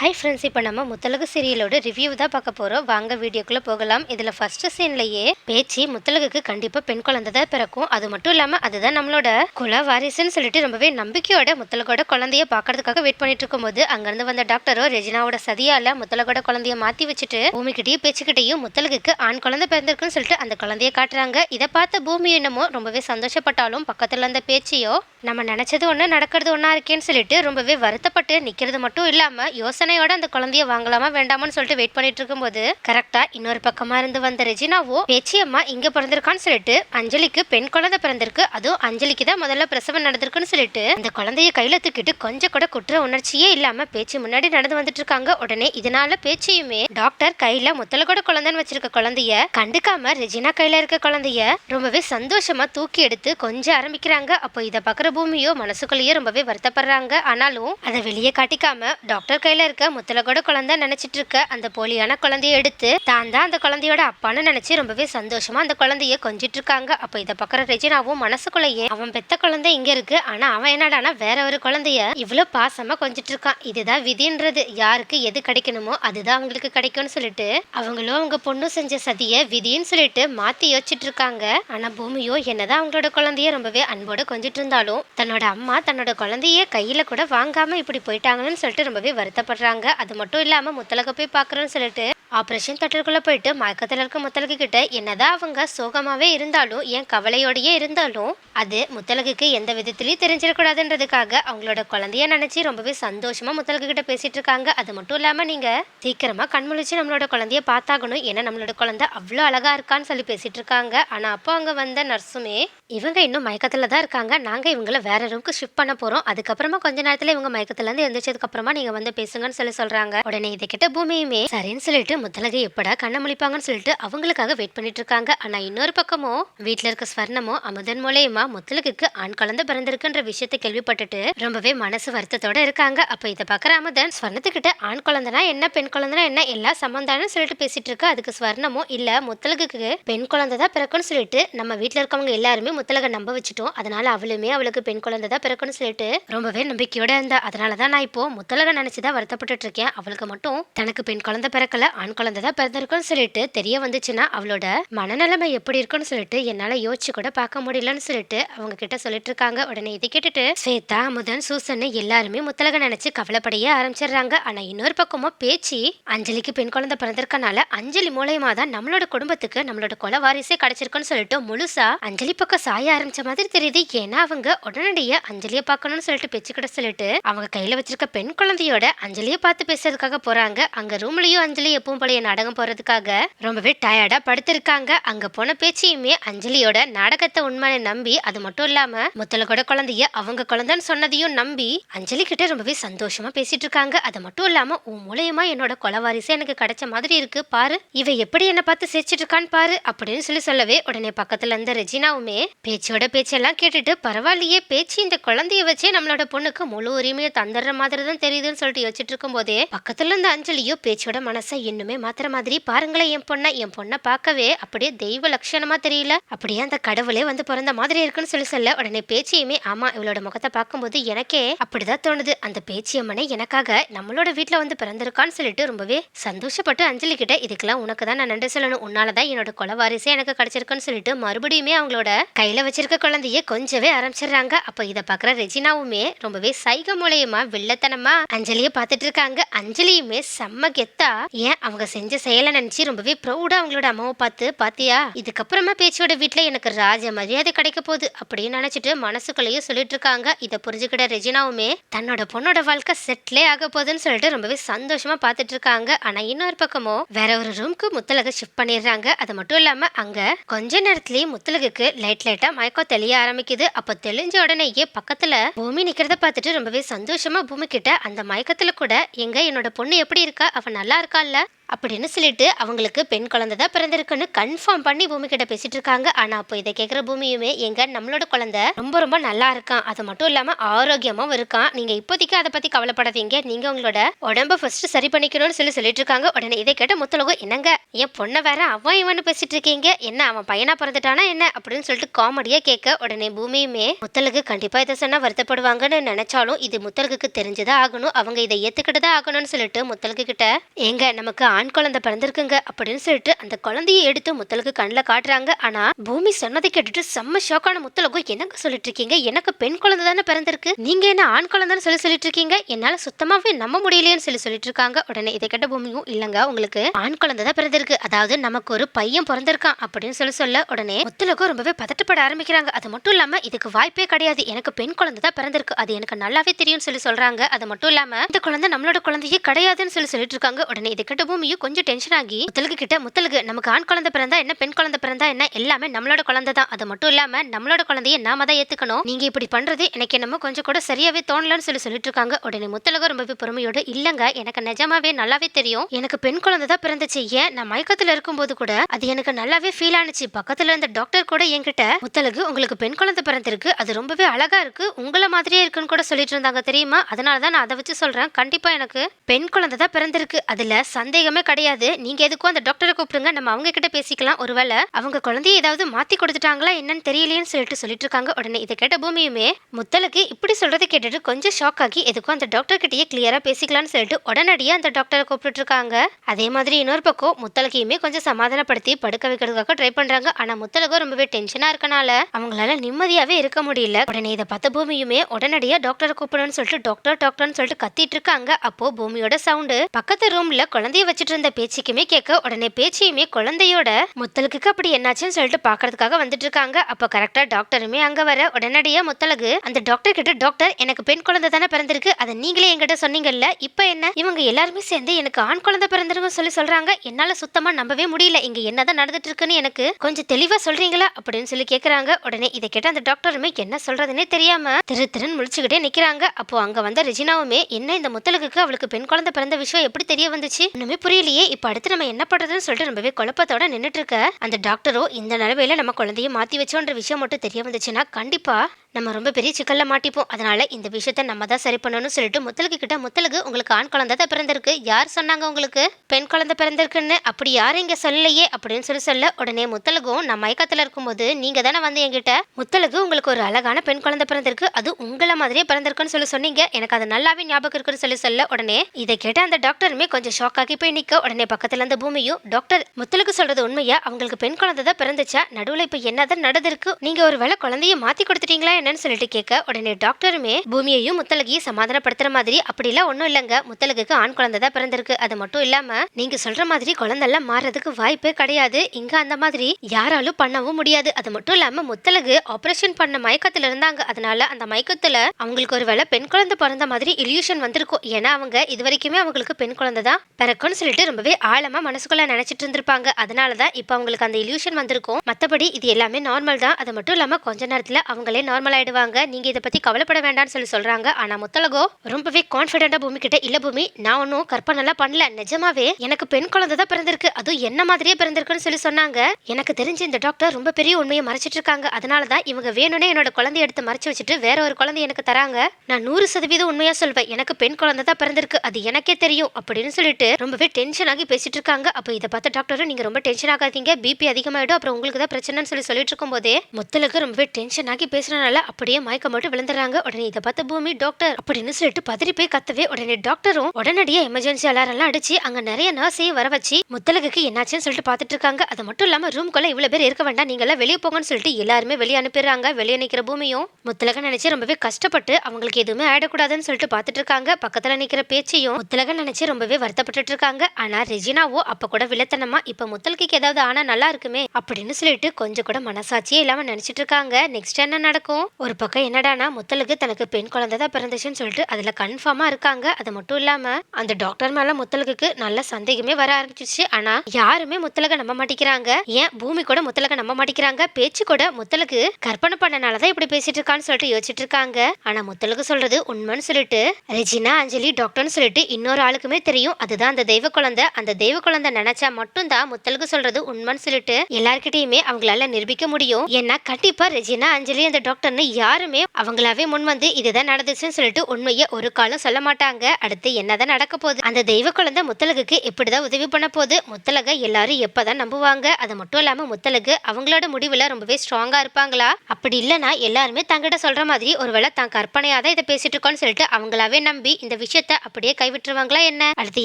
Hi friends இப்போ நம்ம Muthazhagu சீரியலோட review தான் பார்க்க போகிறோம் வாங்க வீடியோக்குள்ளே போகலாம். இதில் ஃபர்ஸ்ட் சீன்லேயே பேச்சு முத்தலகுக்கு கண்டிப்பாக பெண் குழந்தை தான் பிறக்கும். அது மட்டும் இல்லாமல் அதுதான் நம்மளோட குல வாரிசுன்னு சொல்லிட்டு ரொம்பவே நம்பிக்கையோட முத்தலகோட குழந்தைய பார்க்கறதுக்காக வெயிட் பண்ணிட்டு இருக்கும்போது அங்கேருந்து வந்த டாக்டரோ ரெஜினாவோட சதியால முத்தலகோட குழந்தைய மாற்றி வச்சுட்டு பூமிக்கிட்டையும் பேச்சுக்கிட்டையும் முத்தலகுக்கு ஆண் குழந்தை பிறந்திருக்குன்னு சொல்லிட்டு அந்த குழந்தைய காட்டுறாங்க. இதை பார்த்த பூமி என்னமோ ரொம்பவே சந்தோஷப்பட்டாலும் பக்கத்தில் இருந்த பேச்சையோ நம்ம நினச்சது ஒன்று நடக்கிறது ஒன்றா இருக்கேன்னு சொல்லிட்டு ரொம்பவே வருத்தப்பட்டு நிற்கிறது மட்டும் இல்லாமல் யோசனையோட அந்த குழந்தைய வாங்கலாமா வேண்டாமான்னு சொல்லிட்டு வெயிட் பண்ணிட்டு இருக்கும்போது கரெக்டாக இன்னொரு பக்கமாக இருந்து வந்த ரெஜினாவோ பேச்சியம்மா இங்கே பிறந்திருக்கான்னு சொல்லிட்டு அஞ்சலிக்கு பெண் குழந்தை பிறந்திருக்கு அதுவும் அஞ்சலிக்கு தான் முதல்ல பிரசவம் நடந்திருக்குன்னு சொல்லிட்டு அந்த குழந்தைய கையில் தூக்கிட்டு கொஞ்சம் கூட குற்ற உணர்ச்சியே இல்லாமல் பேச்சு முன்னாடி நடந்து வந்துட்டு இருக்காங்க. உடனே இதனால பேச்சியுமே டாக்டர் கையில் முத்தலகோட குழந்தைன்னு வச்சிருக்க குழந்தைய கண்டுக்காம ரெஜினா கையில் இருக்க குழந்தைய ரொம்பவே சந்தோஷமா தூக்கி எடுத்து கொஞ்சம் ஆரம்பிக்கிறாங்க. அப்போ இதை பார்க்குற பூமியோ மனசுக்குள்ளேயே ரொம்பவே வருத்தப்படுறாங்க. ஆனாலும் அதை வெளியே காட்டிக்காம டாக்டர் கையில இருக்க முத்தலகோட குழந்தை நினைச்சிட்டு இருக்க அந்த போலியான குழந்தைய எடுத்து தான் தான் அந்த குழந்தையோட அப்பான்னு நினைச்சு ரொம்பவே சந்தோஷமா அந்த குழந்தைய கொஞ்சிட்டு இருக்காங்க. அப்போ இதை பார்க்குற ரெஜினாவும் மனசுக்குள்ளேயே அவன் பெத்த குழந்தை இங்க இருக்கு. ஆனா அவன் என்னடானா வேற ஒரு குழந்தைய இவ்வளவு பாசமா கொஞ்சிட்டு இருக்கான். இதுதான் விதின்றது. யாருக்கு எது கிடைக்கணுமோ அதுதான் அவங்களுக்கு கிடைக்கும்னு சொல்லிட்டு அவங்களும் அவங்க பொண்ணு செஞ்ச சதிய விதின்னு சொல்லிட்டு மாத்தி யோசிச்சுட்டு இருக்காங்க. ஆனா பூமியோ என்னதான் அவங்களோட குழந்தைய ரொம்பவே அன்போட கொஞ்சிட்டு இருந்தாலும் தன்னோட அம்மா தன்னோட குழந்தைய கையில் கூட வாங்காமல் இப்படி போயிட்டாங்கன்னு சொல்லிட்டு ரொம்பவே வருத்தப்படுறாங்க. அது மட்டும் இல்லாமல் முத்தலக போய் பார்க்குறோன்னு சொல்லிட்டு ஆப்ரேஷன் தட்டருக்குள்ள போயிட்டு மயக்கத்தில் இருக்க முத்தலகு கிட்ட என்னதான் அவங்க சோகமாகவே இருந்தாலும் என் கவலையோடையே இருந்தாலும் அது முத்தலகுக்கு எந்த விதத்துலையும் தெரிஞ்சிடக்கூடாதுன்றதுக்காக அவங்களோட குழந்தைய நினச்சி ரொம்பவே சந்தோஷமாக முத்தலகு கிட்ட இருக்காங்க. அது மட்டும் இல்லாமல் நீங்கள் சீக்கிரமாக கண்முழிச்சு நம்மளோட குழந்தைய பார்த்தாகணும். ஏன்னா நம்மளோட குழந்தை அவ்வளோ அழகாக இருக்கான்னு சொல்லி பேசிகிட்டு இருக்காங்க. ஆனால் அப்போ அங்கே வந்த நர்ஸுமே இவங்க இன்னும் மயக்கத்தில் தான் இருக்காங்க. நாங்கள் இவங்கள வேற ரூமுக்கு ஷிஃப்ட் பண்ண போகிறோம் அதுக்கப்புறமா கொஞ்ச நேரத்தில் இவங்க மயக்கத்துலேருந்து எழுந்திரிச்சதுக்கப்புறமா நீங்கள் வந்து பேசுங்கன்னு சொல்லி சொல்கிறாங்க உடனே இதை கிட்ட பூமியுமே சரின்னு சொல்லிட்டு முத்தலகை எப்படா கண்ணை முழிப்பாங்கன்னு சொல்லிட்டு அவங்களுக்காக வெயிட் பண்ணிட்டு இருக்காங்க ஆனா இன்னொரு பக்கமும் வீட்டில் இருக்க ஸ்வர்ணமோ அமுதன் மூலயமா முத்தலகுக்கு ஆண் குழந்தை பிறந்திருக்குன்ற விஷயத்தை கேள்விப்பட்டுட்டு ரொம்பவே மனசு வருத்தத்தோட இருக்காங்க. அப்ப இதை பாக்குற அமுதன் ஸ்வர்ணத்துக்கிட்ட ஆண் குழந்தைனா என்ன பெண் குழந்தைனா என்ன எல்லா சம்பந்தானு சொல்லிட்டு பேசிட்டு இருக்கு அதுக்கு ஸ்வர்ணமோ இல்ல முத்தலகுக்கு பெண் குழந்தை தான் பிறக்கும்னு சொல்லிட்டு நம்ம வீட்டில் இருக்கவங்க எல்லாருமே முத்தலகை நம்ப வச்சுட்டோம். அதனால அவளுமே அவளுக்கு பெண் குழந்தை தான் பிறக்கும்னு சொல்லிட்டு ரொம்பவே நம்பிக்கையோட இருந்தா. அதனால தான் நான் இப்போ முத்தலகை நினைச்சுதான் வருத்தப்பட்டுட்டு இருக்கேன். அவளுக்கு மட்டும் தனக்கு பெண் குழந்தை பிறக்கல ஆண் குழந்தை தான் பிறந்திருக்குன்னு சொல்லிட்டு தெரிய வந்துச்சுன்னா அவளோட மனநிலைமை எப்படி இருக்குன்னு சொல்லிட்டு என்னால யோசிச்சு கூட பார்க்க முடியலன்னு சொல்லிட்டு அவங்க கிட்ட சொல்லிட்டு இருக்காங்க. உடனே இதை கேட்டுட்டு ஸ்வேதா முதன் சூசன் எல்லாருமே முத்தலக நினைச்சு கவலைப்படைய ஆரம்பிச்சிடுறாங்க. ஆனா இன்னொரு பக்கமும் பேச்சு அஞ்சலிக்கு பெண் குழந்தை பிறந்திருக்கனால அஞ்சலி மூலயமா தான் நம்மளோட குடும்பத்துக்கு நம்மளோட கொலை வாரிசே கிடைச்சிருக்குன்னு சொல்லிட்டு முழுசா அஞ்சலி பக்கம் சாய ஆரம்பிச்ச மாதிரி தெரியுது. ஏன்னா அவங்க உடனடியே அஞ்சலியை பார்க்கணும்னு சொல்லிட்டு பேச்சு கிட்ட சொல்லிட்டு அவங்க கையில வச்சிருக்க பெண் குழந்தையோட அஞ்சலியை பார்த்து பேசுறதுக்காக போறாங்க. அங்க ரூம்லயும் அஞ்சலி எப்பவும் போலயே நாடகம் போறதுக்காக ரொம்பவே டயர்டா படுத்திருக்காங்க. அங்க போன பேச்சையுமே அஞ்சலியோட நாடகத்தை உண்மையை நம்பி அது மட்டும் இல்லாம முத்தலகோட குழந்தைய அவங்க குழந்தைன்னு சொன்னதையும் நம்பி அஞ்சலி கிட்ட ரொம்பவே சந்தோஷமா பேசிட்டு இருக்காங்க. அது மட்டும் இல்லாம உன் மூலியமா என்னோட கொலவாரிசே எனக்கு கிடைச்ச மாதிரி இருக்கு. பாரு இவ எப்படி என்ன பார்த்து சிரிச்சிட்டு இருக்கான்னு பாரு அப்படின்னு சொல்லி சொல்லவே உடனே பக்கத்துல இருந்த ரெஜினாவுமே பேச்சோட பேச்செல்லாம் கேட்டுட்டு பரவாயில்லையே பேச்சு இந்த குழந்தைய வச்சே நம்மளோட பொண்ணுக்கு முழு உரிமையை தந்துடுற மாதிரி தான் தெரியுதுன்னு சொல்லிட்டு யோசிச்சுட்டு இருக்கும் போதே பக்கத்துல இருந்த அஞ்சலியோ பேச்சோட மனசை இன்னுமே மாத்துற மாதிரி பாருங்களேன் என் பொண்ணை என் பொண்ணை பார்க்கவே அப்படியே தெய்வ லட்சணமா தெரியல. அப்படியே அந்த கடவுளே வந்து பிறந்த மாதிரி இருக்குன்னு சொல்லி சொல்ல உடனே பேச்சியுமே ஆமா இவளோட முகத்தை பார்க்கும்போது எனக்கே அப்படிதான் தோணுது. அந்த பேச்சியம்மனை எனக்காக நம்மளோட வீட்டில் வந்து பிறந்திருக்கான்னு சொல்லிட்டு ரொம்பவே சந்தோஷப்பட்டு அஞ்சலி கிட்ட இதுக்கெல்லாம் உனக்கு தான் நான் நன்றி சொல்லணும். உன்னாலதான் என்னோட கொலவாரிசே எனக்கு கிடைச்சிருக்குன்னு சொல்லிட்டு மறுபடியுமே அவங்களோட கையில வச்சிருக்க குழந்தைய கொஞ்சவே ஆரம்பிச்சிடுறாங்க. அப்போ இதை பார்க்குற ரெஜினாவுமே ரொம்பவே சைக மூலயமா வில்லத்தனமா அஞ்சலியை பார்த்துட்டு இருக்காங்க. அஞ்சலியுமே செம்ம கெத்தா ஏன் அவங்க செஞ்ச செயலை நினைச்சு ரொம்பவே ப்ரௌடா அவங்களோட அம்மாவை பார்த்து பாத்தியா இதுக்கப்புறமா பேச்சியோட வீட்டுல எனக்கு ராஜ மரியாதை கிடைக்க போகுது அப்படின்னு நினைச்சிட்டு மனசுக்குள்ளேயே சொல்லிட்டு இருக்காங்க. இதை புரிஞ்சுக்கிட்ட ரெஜினாவுமே தன்னோட பொண்ணோட வாழ்க்கை செட்டிலே ஆக போகுதுன்னு சொல்லிட்டு ரொம்பவே சந்தோஷமா பார்த்துட்டு இருக்காங்க. ஆனா இன்னொரு பக்கமோ வேற ஒரு ரூம்க்கு முத்தலக ஷிஃப்ட் பண்ணிடுறாங்க. அது மட்டும் இல்லாம அங்க கொஞ்ச நேரத்திலேயே முத்தலகுக்கு லைட் லைட்டா மயக்கம் தெளிய ஆரம்பிக்குது. அப்போ தெளிஞ்ச உடனேயே பக்கத்துல பூமி நிக்கிறத பார்த்துட்டு ரொம்பவே சந்தோஷமா பூமி கிட்ட அந்த மயக்கத்துல கூட எங்க என்னோட பொண்ணு எப்படி இருக்கா? அவ நல்லா இருக்கால்ல? அப்படின்னு சொல்லிட்டு அவங்களுக்கு பெண் குழந்தை தான் பிறந்திருக்குன்னு கன்ஃபார்ம் பண்ணி பூமி கிட்ட பேசிட்டு இருக்காங்க. ஆனா அப்போ இதை கேட்குற பூமியுமே எங்க நம்மளோட குழந்தை ரொம்ப ரொம்ப நல்லா இருக்கான். அது மட்டும் இல்லாம ஆரோக்கியமாவும் இருக்கான். நீங்க இப்போதைக்கு அதை பத்தி கவலைப்படாதீங்க. நீங்க உங்களோட உடம்ப ஃபர்ஸ்ட் சரி பண்ணிக்கணும்னு சொல்லி சொல்லிட்டு இருக்காங்க. உடனே இதை கேட்ட முத்தலகம் என்னங்க? என் பொண்ணை வேற அவன் இவன் பேசிட்டு இருக்கீங்க? என்ன அவன் பையனா பிறந்துட்டானா என்ன? அப்படின்னு சொல்லிட்டு காமெடியா கேட்க உடனே பூமியுமே முத்தலுக்கு கண்டிப்பா இதை சொன்னா வருத்தப்படுவாங்கன்னு நினைச்சாலும் இது முத்தலுக்கு தெரிஞ்சுதான் ஆகணும். அவங்க இதை ஏத்துக்கிட்டு தான் ஆகணும்னு சொல்லிட்டு முத்தலுக்கு கிட்ட எங்க நமக்கு ஆண் குழந்தை பிறந்திருக்குங்க அப்படின்னு சொல்லிட்டு அந்த குழந்தையை எடுத்து முத்தலுக்கு கண்ணில் காட்டுறாங்க. ஆனா பூமி சொன்னதை கேட்டுட்டு செம்ம ஷாக்கான முத்தலகோ எனக்கு சொல்லிட்டு இருக்கீங்க எனக்கு பெண் குழந்தை தானே பிறந்திருக்கு? நீங்க என்ன ஆண் குழந்தைன்னு சொல்லி சொல்லிட்டு இருக்கீங்க என்னால சுத்தமாவே நம்ப முடியலையேன்னு சொல்லி சொல்லிட்டு இருக்காங்க உடனே இதை கேட்ட பூமியும் இல்லங்க உங்களுக்கு ஆண் குழந்தை தான் பிறந்திருக்கு. அதாவது நமக்கு ஒரு பையன் பிறந்திருக்கான். அப்படின்னு சொல்லி சொல்ல உடனே முத்தலகும் ரொம்பவே பதட்டப்பட ஆரம்பிக்கிறாங்க. அது மட்டும் இல்லாம இதுக்கு வாய்ப்பே கிடையாது. எனக்கு பெண் குழந்தை தான் பிறந்திருக்கு. அது எனக்கு நல்லாவே தெரியும்னு சொல்லி சொல்றாங்க. அது மட்டும் இல்லாம இந்த குழந்தை நம்மளோட குழந்தையே கிடையாதுன்னு சொல்லி சொல்லிட்டு இருக்காங்க உடனே இதை கேட்ட ஐயோ கொஞ்சம் டென்ஷன் ஆகி முத்தலுக்கு கிட்ட முத்தலுக்கு நமக்கு ஆண் குழந்தை பிறந்தா என்ன பெண் குழந்தை பிறந்தா என்ன எல்லாமே நம்மளோட குழந்தை தான். அது மட்டும் இல்லாம நம்மளோட குழந்தைய நாம தான் ஏத்துக்கணும். நீங்க இப்படி பண்றது எனக்கு என்னமோ கொஞ்சம் கூட சரியாவே தோணலன்னு சொல்லி சொல்லிட்டு இருக்காங்க. உடனே முத்தலகம் ரொம்பவே பொறுமையோட இல்லங்க எனக்கு நிஜமாவே நல்லாவே தெரியும். எனக்கு பெண் குழந்தை தான் பிறந்துச்சு. ஏன்? நான் மயக்கத்துல இருக்கும்போது கூட அது எனக்கு நல்லாவே ஃபீல் ஆனிச்சு. பக்கத்துல இருந்த டாக்டர் கூட என்கிட்ட முத்தலகு உங்களுக்கு பெண் குழந்தை பிறந்திருக்கு. அது ரொம்பவே அழகா இருக்கு. உங்கள மாதிரியே இருக்குன்னு கூட சொல்லிட்டு இருந்தாங்க தெரியுமா? அதனால தான் நான் அதை வச்சு சொல்றேன். கண்டிப்பா எனக்கு பெண் குழந்தை தான் பிறந்திருக்கு. அதுல சந்தேகமே கிடையாது. நீங்க எதுக்கும் அந்த டாக்டரை கூப்பிடுங்க. நம்ம அவங்க கிட்ட பேசிக்கலாம். ஒருவேளை அவங்க குழந்தைய ஏதாவது மாத்தி கொடுத்துட்டாங்களா என்னன்னு தெரியலையேன்னு சொல்லிட்டு சொல்லிட்டு இருக்காங்க. உடனே இதை கேட்ட பூமியுமே முத்தலுக்கு இப்படி சொல்றதை கேட்டுட்டு கொஞ்சம் ஷாக் ஆகி எதுக்கும் அந்த டாக்டர் கிட்டயே கிளியரா பேசிக்கலாம்னு சொல்லிட்டு உடனடியே அந்த டாக்டரை கூப்பிட்டு இருக்காங்க. அதே மாதிரி இன்னொரு பக்கம் முத்தலகையுமே கொஞ்சம் சமாதானப்படுத்தி படுக்க வைக்கிறதுக்காக ட்ரை பண்றாங்க. ஆனா முத்தலகம் ரொம்பவே டென்ஷனா இருக்கனால அவங்களால நிம்மதியாவே இருக்க முடியல. உடனே இதை பார்த்த பூமியுமே உடனடியா டாக்டரை கூப்பிடணும்னு சொல்லிட்டு டாக்டர் டாக்டர்னு சொல்லிட்டு கத்திட்டு இருக்காங்க. அப்போ பூமியோட சவுண்டு பக்கத்து ரூம்ல குழந்தைய வச்சுட்டு இருந்த பேச்சுக்குமே கேட்க உடனே பேச்சியுமே குழந்தையோட முத்தலுக்கு அப்படி என்னாச்சுன்னு சொல்லிட்டு பாக்குறதுக்காக வந்துட்டு இருக்காங்க அப்போ கரெக்டா டாக்டருமே அங்க வர உடனடியா முத்தலகு அந்த டாக்டர் கிட்ட டாக்டர் எனக்கு பெண் குழந்தை தானே பிறந்திருக்கு. அதை நீங்களே என்கிட்ட சொன்னீங்கல்ல. இப்போ என்ன? இவங்க எல்லாருமே சேர்ந்து எனக்கு ஆண் குழந்தை பிறந்திருக்கும் சொல்லி சொல்றாங்க. என்னால சுத்தமா நம்பவே முடியல. இங்க என்னதான் நடந்துட்டு இருக்குன்னு எனக்கு கொஞ்சம் தெளிவா சொல்றீங்களா? அப்படின்னு சொல்லி கேக்குறாங்க. உடனே இதை கேட்ட அந்த டாக்டருமே என்ன சொல்றதுன்னே தெரியாம திரு திருன்னு முழிச்சுக்கிட்டே நிக்கிறாங்க. அப்போ அங்க வந்த ரெஜினாவுமே என்ன இந்த முத்தலுக்கு அவளுக்கு பெண் குழந்தை பிறந்த விஷயம் எப்படி தெரிய வந்துச்சு? ஒண்ணுமே புரியலையே இப்போ அடுத்து நம்ம என்ன பண்றதுன்னு சொல்லிட்டு ரொம்பவே குழப்பத்தோட நின்றுட்டு இருக்க. அந்த டாக்டரோ இந்த நிலவையில நம்ம குழந்தைய மாத்தி வச்சோன்ற விஷயம் மட்டும் தெரிய வந்துச்சுன்னா கண்டிப்பா நம்ம ரொம்ப பெரிய சிக்கலில் மாட்டிப்போம். அதனால இந்த விஷயத்த நம்ம தான் சரி பண்ணணும்னு சொல்லிட்டு முத்தலுக்கு கிட்ட முத்தலுக்கு உங்களுக்கு ஆண் குழந்தை தான் பிறந்திருக்கு. யார் சொன்னாங்க உங்களுக்கு? பெண் குழந்தை பிறந்திருக்குன்னு? அப்படி யாரும் இங்கே சொல்லலையே அப்படின்னு சொல்லி சொல்ல உடனே முத்தலுக்கும் நான் மயக்கத்தில் இருக்கும்போது நீங்கள் தானே வந்து என்கிட்ட முத்தலுக்கு உங்களுக்கு ஒரு அழகான பெண் குழந்தை பிறந்திருக்கு. அது உங்களை மாதிரியே பிறந்திருக்குன்னு சொல்லி சொன்னீங்க. எனக்கு அது நல்லாவே ஞாபகம் இருக்குன்னு சொல்லி சொல்ல உடனே இதை கேட்ட அந்த டாக்டருமே கொஞ்சம் ஷாக் ஆகி போய் நிற்க உடனே பக்கத்தில் இருந்த பூமியும் டாக்டர் முத்தலுக்கு சொல்றது உண்மையா? அவங்களுக்கு பெண் குழந்தை தான் பிறந்துச்சா? நடுவில் இப்போ என்னதான் நடந்திருக்கு? நீங்கள் ஒரு வேளை குழந்தைய மாற்றி கொடுத்துட்டீங்களா என்னன்னு சொல்லிட்டு கேட்க உடனே டாக்டருமே பூமியையும் முத்தலகையும் சமாதானப்படுத்துற மாதிரி அப்படிலாம் ஒன்றும் இல்லைங்க. முத்தலகுக்கு ஆண் குழந்தை தான் பிறந்திருக்கு. அது மட்டும் இல்லாம நீங்க சொல்ற மாதிரி குழந்தெல்லாம் மாறதுக்கு வாய்ப்பே கிடையாது. இங்க அந்த மாதிரி யாராலும் பண்ணவும் முடியாது. அது மட்டும் இல்லாம முத்தலகு ஆபரேஷன் பண்ண மயக்கத்துல இருந்தாங்க. அதனால அந்த மயக்கத்துல அவங்களுக்கு ஒருவேளை பெண் குழந்தை பிறந்த மாதிரி இல்யூஷன் வந்திருக்கும். ஏன்னா அவங்க இது வரைக்குமே அவங்களுக்கு பெண் குழந்தை தான் பிறக்கும்னு சொல்லிட்டு ரொம்பவே ஆழமா மனசுக்குள்ள நினைச்சிட்டு இருந்திருப்பாங்க. அதனால தான் இப்போ அவங்களுக்கு அந்த இல்யூஷன் வந்திருக்கும். மத்தபடி இது எல்லாமே நார்மல் தான். அது மட்டும் இல்லாம கொஞ்ச நேரத்துல அவங்களே நார்மல் ஆயிடுவாங்க நீங்க இதை பத்தி கவலைப்பட வேண்டாம்னு சொல்லி சொல்றாங்க. ஆனா முத்தலகோ ரொம்பவே கான்பிடண்டா பூமி கிட்ட இல்ல பூமி நான் ஒன்றும் கற்பனைலாம் பண்ணல. நிஜமாவே எனக்கு பெண் குழந்தை தான் பிறந்திருக்கு. அதுவும் என்ன மாதிரியே பிறந்திருக்குன்னு சொல்லி சொன்னாங்க. எனக்கு தெரிஞ்சு இந்த டாக்டர் ரொம்ப பெரிய உண்மையை மறைச்சிட்டு இருக்காங்க. அதனால தான் இவங்க வேணும்னே என்னோட குழந்தைய எடுத்து மறைச்சு வச்சுட்டு வேற ஒரு குழந்தை எனக்கு தராங்க. நான் நூறு சதவீதம் உண்மையா சொல்வேன். எனக்கு பெண் குழந்தை தான் பிறந்திருக்கு. அது எனக்கே தெரியும் அப்படின்னு சொல்லிட்டு ரொம்பவே டென்ஷன் ஆகி பேசிட்டு இருக்காங்க. அப்போ இதை பார்த்த டாக்டரும் நீங்க ரொம்ப டென்ஷன் ஆகாதீங்க. பிபி அதிகமாயிடும். அப்புறம் உங்களுக்கு தான் பிரச்சனைன்னு சொல்லி சொல்லிட்டு இருக்கும்போதே முத்தலுக்கு ரொம்பவே டென்ஷன் ஆகி பேசுறதுனால அப்படியே மயக்கம் மட்டும் விழுந்துறாங்க உடனே இதை பார்த்த பூமி டாக்டர் அப்படின்னு சொல்லிட்டு பதறி போய் கத்தவே உடனே டாக்டரும் உடனடியே எமர்ஜென்சி அலாரம் எல்லாம் அடிச்சு அங்க நிறைய நர்ஸையும் வர வச்சு முத்தலகுக்கு என்னாச்சுன்னு சொல்லிட்டு பார்த்துட்டு இருக்காங்க. அது மட்டும் இல்லாம ரூம்குள்ள இவ்வளவு பேர் இருக்க வேண்டாம். நீங்க எல்லாம் வெளியே போங்கன்னு சொல்லிட்டு எல்லாருமே வெளியே அனுப்பிடுறாங்க. வெளியே நிக்கிற பூமியும் முத்தலக நினைச்சு ரொம்பவே கஷ்டப்பட்டு அவங்களுக்கு எதுவுமே ஆயிடக்கூடாதுன்னு சொல்லிட்டு பார்த்துட்டு இருக்காங்க. பக்கத்துல நிக்கிற பேச்சையும் முத்தலக நினைச்சு ரொம்பவே வருத்தப்பட்டுட்டு இருக்காங்க. ஆனா ரெஜினாவோ அப்ப கூட வில்லத்தனமா இப்ப முத்தலுக்கு ஏதாவது ஆனா நல்லா இருக்குமே அப்படின்னு சொல்லிட்டு கொஞ்சம் கூட மனசாட்சியே இல்லாம நினைச்சிட்டு இருக்காங்க. நெக்ஸ்ட் என்ன நடக்கும்? ஒரு பக்கம் என்னடானா முத்தலுக்கு தனக்கு பெண் குழந்தை தான் பிறந்துச்சுன்னு சொல்லிட்டு அதில் கன்ஃபார்மாக இருக்காங்க. அது மட்டும் இல்லாமல் அந்த டாக்டர் மேலே முத்தலுக்கு நல்ல சந்தேகமே வர ஆரம்பிச்சிச்சு ஆனால் யாருமே முத்தலக நம்ப மாட்டேங்கிறாங்க. ஏன் பூமி கூட முத்தலக நம்ப மாட்டேங்கிறாங்க? பேச்சு கூட முத்தலுக்கு கற்பனை பண்ணனாலதான் இப்படி பேசிட்டு இருக்கான்னு சொல்லிட்டு யோசிச்சுட்டு இருக்காங்க. ஆனா முத்தலுக்கு சொல்றது உண்மைன்னு சொல்லிட்டு ரெஜினா அஞ்சலி டாக்டர்னு சொல்லிட்டு இன்னொரு ஆளுக்குமே தெரியும். அதுதான் அந்த தெய்வ குழந்தை. அந்த தெய்வ குழந்தை நினைச்சா மட்டும்தான் முத்தலுக்கு சொல்றது உண்மைன்னு சொல்லிட்டு எல்லார்கிட்டயுமே அவங்களால நிரூபிக்க முடியும். ஏன்னா கண்டிப்பா ரெஜினா அஞ்சலி அந்த டாக்டர்னு யாருமே அவங்களாவே முன் வந்து இதுதான் நடந்துச்சுன்னு சொல்லிட்டு உண்மையை ஒரு காலம் சொல்ல மாட்டாங்க. அடுத்து என்னதான் நடக்க போகுது? அந்த தெய்வ குழந்தை முத்தலகுக்கு எப்படிதான் உதவி பண்ண போகுது. முத்தலக எல்லாரும் எப்பதான் நம்புவாங்க? அது மட்டும் இல்லாம முத்தலகு அவங்களோட முடிவுல ரொம்பவே ஸ்ட்ராங்கா இருப்பாங்களா? அப்படி இல்லைன்னா எல்லாருமே தங்கிட்ட சொல்ற மாதிரி ஒருவேளை தான் கற்பனையா தான் இதை பேசிட்டு இருக்கோம்னு சொல்லிட்டு அவங்களாவே நம்பி இந்த விஷயத்த அப்படியே கைவிட்டுருவாங்களா என்ன? அடுத்து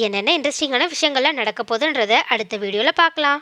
என்னென்ன இன்ட்ரெஸ்டிங்கான விஷயங்கள்லாம் நடக்க போதுன்றத அடுத்த வீடியோல பார்க்கலாம்.